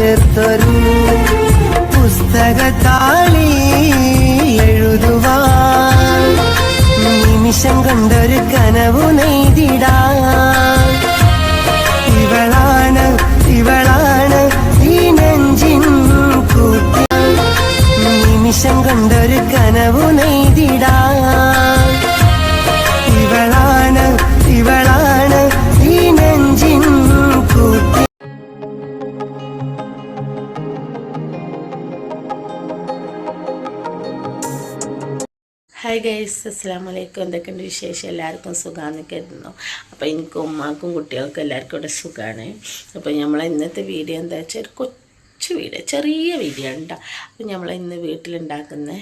ചേർത്തൊരു പുസ്തകത്താളി എഴുതുവാൻ. നിമിഷം കൊണ്ടൊരു കനവു നെയ്തിടാൻ. ഇവളാണ് ഇവളാണ് ഈ നെഞ്ചിൻ കൂട്ടി നിമിഷം കൊണ്ടൊരു കനവു നെയ്തിടാൻ. ഹായ് ഗൈസ് അസ്സാം വലൈക്കും എന്തൊക്കെയുണ്ട് വിശേഷം? എല്ലാവർക്കും സുഖമാണെന്ന് കരുതുന്നു. അപ്പോൾ എനിക്കും ഉമ്മാക്കും കുട്ടികൾക്കും എല്ലാവർക്കും ഇവിടെ സുഖമാണ് അപ്പോൾ നമ്മൾ ഇന്നത്തെ വീഡിയോ എന്താ വെച്ചാൽ ഒരു കൊച്ചു വീഡിയോ ചെറിയ വീഡിയോ ഉണ്ടോ അപ്പോൾ നമ്മൾ ഇന്ന് വീട്ടിലുണ്ടാക്കുന്ന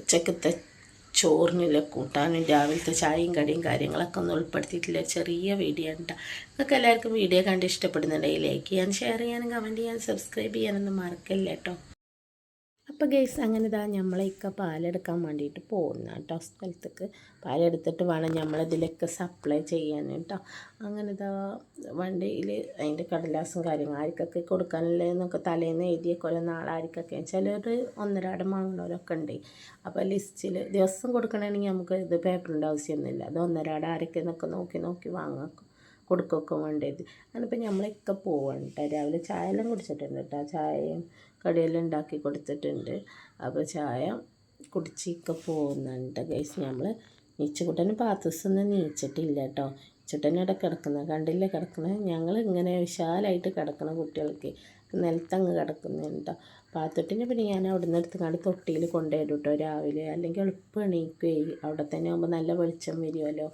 ഉച്ചക്കത്തെ ചോറിനുള്ള കൂട്ടാനും രാവിലത്തെ ചായയും കടിയും കാര്യങ്ങളൊക്കെ ഒന്ന് ഉൾപ്പെടുത്തിയിട്ടില്ല ചെറിയ വീഡിയോ ഉണ്ടോ നിങ്ങൾക്ക് എല്ലാവർക്കും വീഡിയോ കണ്ട് ഇഷ്ടപ്പെടുന്നുണ്ടെങ്കിൽ ലൈക്ക് ചെയ്യാൻ ഷെയർ ചെയ്യാനും കമന്റ് ചെയ്യാനും സബ്സ്ക്രൈബ് ചെയ്യാനൊന്നും മറക്കല്ല കേട്ടോ അപ്പോൾ ഗൈസ് അങ്ങനെ ഇതാ നമ്മളെയൊക്കെ പാലെടുക്കാൻ വേണ്ടിയിട്ട് പോകുന്ന കേട്ടോ സ്ഥലത്തേക്ക്. പാലെടുത്തിട്ട് വേണം നമ്മളതിലൊക്കെ സപ്ലൈ ചെയ്യാൻ കേട്ടോ അങ്ങനെ ഇതാ വണ്ടിയിൽ അതിന്റെ കടലാസും കാര്യങ്ങൾ ആർക്കൊക്കെ കൊടുക്കാനല്ലേ എന്നൊക്കെ തലേന്ന് എഴുതിയ നാളെ നാളാർക്കൊക്കെ. ചിലർ ഒന്നരാടം വാങ്ങുന്നവരൊക്കെ ഉണ്ട് അപ്പോൾ ലിസ്റ്റിൽ ദിവസം കൊടുക്കണമെങ്കിൽ നമുക്ക് ഇത് പേപ്പറിന്റെ ആവശ്യമൊന്നുമില്ല അത് ഒന്നരാടം ആരൊക്കെയെന്നൊക്കെ നോക്കി നോക്കി വാങ്ങാം കൊടുക്കുകയൊക്കെ വേണ്ടത്. അതിനിപ്പോൾ നമ്മളൊക്കെ പോവാണ് രാവിലെ ചായ എല്ലാം കുടിച്ചിട്ടുണ്ട് കേട്ടോ ചായയും കടിയെല്ലാം ഉണ്ടാക്കി കൊടുത്തിട്ടുണ്ട്. അപ്പോൾ ചായ കുടിച്ചൊക്കെ പോകുന്നുണ്ട് ഗൈസ് നമ്മൾ നീച്ചുകുട്ടന് പാത്തസൊന്നും നീച്ചിട്ടില്ല കേട്ടോ ചുട്ടനോടെ കിടക്കുന്ന. കണ്ടില്ല? കിടക്കുന്നത് ഞങ്ങൾ ഇങ്ങനെ വിശാലമായിട്ട് കിടക്കുന്ന കുട്ടികൾക്ക് നിലത്തങ്ങ് കിടക്കുന്നുണ്ടോ പാത്തുട്ടിനെ പിന്നെ ഞാൻ അവിടെ നിന്ന് എടുത്തുകൊണ്ട് തൊട്ടിയിൽ കൊണ്ടുവരും കേട്ടോ രാവിലെ. അല്ലെങ്കിൽ എളുപ്പം എണീക്കുകയും അവിടെ തന്നെ ആകുമ്പോൾ നല്ല വെളിച്ചം വരുമല്ലോ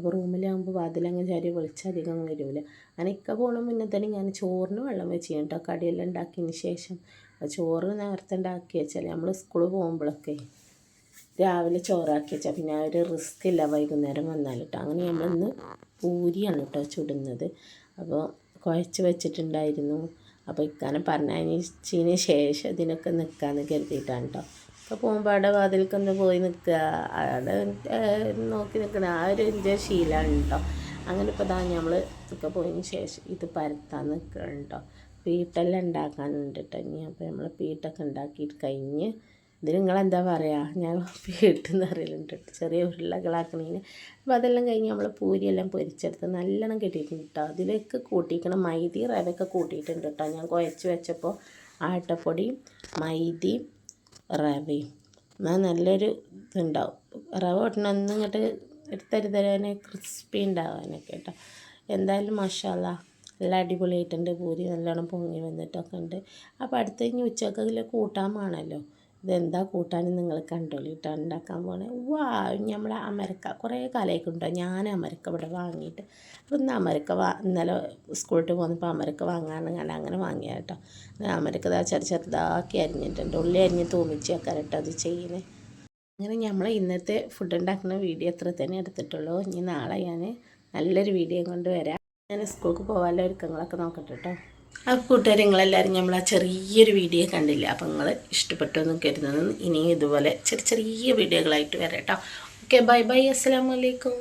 അപ്പോൾ റൂമിലാകുമ്പോൾ വാതിലങ്ങ് ചാരി വെളിച്ചം അധികം വരില്ല അങ്ങനെ ഇക്ക പോകണ മുന്നേ തന്നെ ഞാൻ ചോറിന് വെള്ളം വെച്ച് കേട്ടോ കടിയെല്ലാം ഉണ്ടാക്കിയതിന് ശേഷം. ചോറ് നേരത്തെ ഉണ്ടാക്കി വെച്ചാൽ നമ്മൾ സ്കൂളിൽ പോകുമ്പോഴൊക്കെ രാവിലെ ചോറാക്കി വെച്ചാൽ പിന്നെ ആ ഒരു റിസ്ക് ഇല്ല വൈകുന്നേരം വന്നാൽ കേട്ടോ അങ്ങനെ നമ്മളിന്ന് പൂരിയാണ് കേട്ടോ ചുടുന്നത്. അപ്പോൾ കുഴച്ച് വെച്ചിട്ടുണ്ടായിരുന്നു. അപ്പോൾ ഇക്കാനെ പറഞ്ഞതിന് ശേഷം ഇതിനൊക്കെ നിൽക്കാമെന്ന് കരുതിയിട്ടാണ് കേട്ടോ അപ്പോൾ പോകുമ്പോൾ അവിടെ വാതിൽക്കൊന്ന് പോയി നിൽക്കുക അവിടെ നോക്കി നിൽക്കുന്ന ആ ഒരു എന്റെ ശീലമാണ് കേട്ടോ അങ്ങനെ ഇപ്പോൾ ഇതാ നമ്മൾ ഒക്കെ പോയതിന് ശേഷം ഇത് പരത്താൻ നിൽക്കണം പീട്ടെല്ലാം ഉണ്ടാക്കാനുണ്ട് കേട്ടോ ഇനി അപ്പോൾ നമ്മൾ പീട്ടൊക്കെ ഉണ്ടാക്കിയിട്ട് കഴിഞ്ഞ് ഇതിന് നിങ്ങളെന്താ പറയുക ഞാൻ പീട്ടെന്ന് അറിയലുണ്ട് ചെറിയ ഉരുളകളാക്കണേന്. അപ്പോൾ അതെല്ലാം കഴിഞ്ഞ് നമ്മൾ പൂരിയെല്ലാം പൊരിച്ചെടുത്ത് നല്ലോണം കിട്ടിയിട്ടുണ്ട് കേട്ടോ അതിലേക്ക് കൂട്ടിക്കണം മൈദി റവയൊക്കെ കൂട്ടിയിട്ടുണ്ട് കേട്ടോ ഞാൻ കുഴച്ച് വെച്ചപ്പോൾ ആട്ടപ്പൊടിയും മൈദയും റവയും. എന്നാൽ നല്ലൊരു ഇതുണ്ടാവും. റവ ഒട്ടണമെന്ന് ഇങ്ങോട്ട് എടുത്തരുതരാനെ ക്രിസ്പി ഉണ്ടാവാനൊക്കെ കേട്ടോ എന്തായാലും മഷാല നല്ല അടിപൊളിയായിട്ടുണ്ട്. പൂരി നല്ലോണം പൊങ്ങി വന്നിട്ടൊക്കെ ഉണ്ട്. അപ്പോൾ അടുത്ത് കഴിഞ്ഞ് ഉച്ചക്കൊക്കെ കൂട്ടാൻ വേണമല്ലോ ഇതെന്താ കൂട്ടാനും നിങ്ങൾ കണ്ടോളിട്ടോ ഉണ്ടാക്കാൻ പോണേ. വാ നമ്മളെ അമരക്ക കുറേ കാലമായിട്ടുണ്ടോ ഞാൻ അമരക്ക ഇവിടെ വാങ്ങിയിട്ട് അപ്പോൾ ഇന്ന് അമരക്ക വാ ഇന്നലെ സ്കൂളിൽ പോകുന്നപ്പോൾ അമരക്ക വാങ്ങാന്ന് കണ്ട് അങ്ങനെ വാങ്ങിയ കേട്ടോ അമരക്ക ഇതാ ചെറു ചെറുതാക്കി അരിഞ്ഞിട്ടുണ്ട് ഉള്ളി അരിഞ്ഞ് തൂമിച്ച് വെക്കാൻ കേട്ടോ അത് ചെയ്യുന്നത് അങ്ങനെ നമ്മൾ ഇന്നത്തെ ഫുഡ് ഉണ്ടാക്കുന്ന വീഡിയോ എത്ര തന്നെ എടുത്തിട്ടുള്ളൂ. ഇനി നാളെ ഞാൻ നല്ലൊരു വീഡിയോ കൊണ്ട് വരാം. ഞാൻ സ്കൂൾക്ക് പോകാനുള്ള ഒരുക്കങ്ങളൊക്കെ നോക്കട്ടെ കേട്ടോ ആ കൂട്ടുകാർ നിങ്ങളെല്ലാവരും നമ്മൾ ആ ചെറിയൊരു വീഡിയോ കണ്ടില്ല? അപ്പം നിങ്ങൾ ഇഷ്ടപ്പെട്ടു എന്ന് കരുതുന്നു. ഇനിയും ഇതുപോലെ ചെറിയ ചെറിയ വീഡിയോകളായിട്ട് വരാം കേട്ടോ. ഓക്കെ ബൈ ബൈ അസ്സാം വലൈക്കും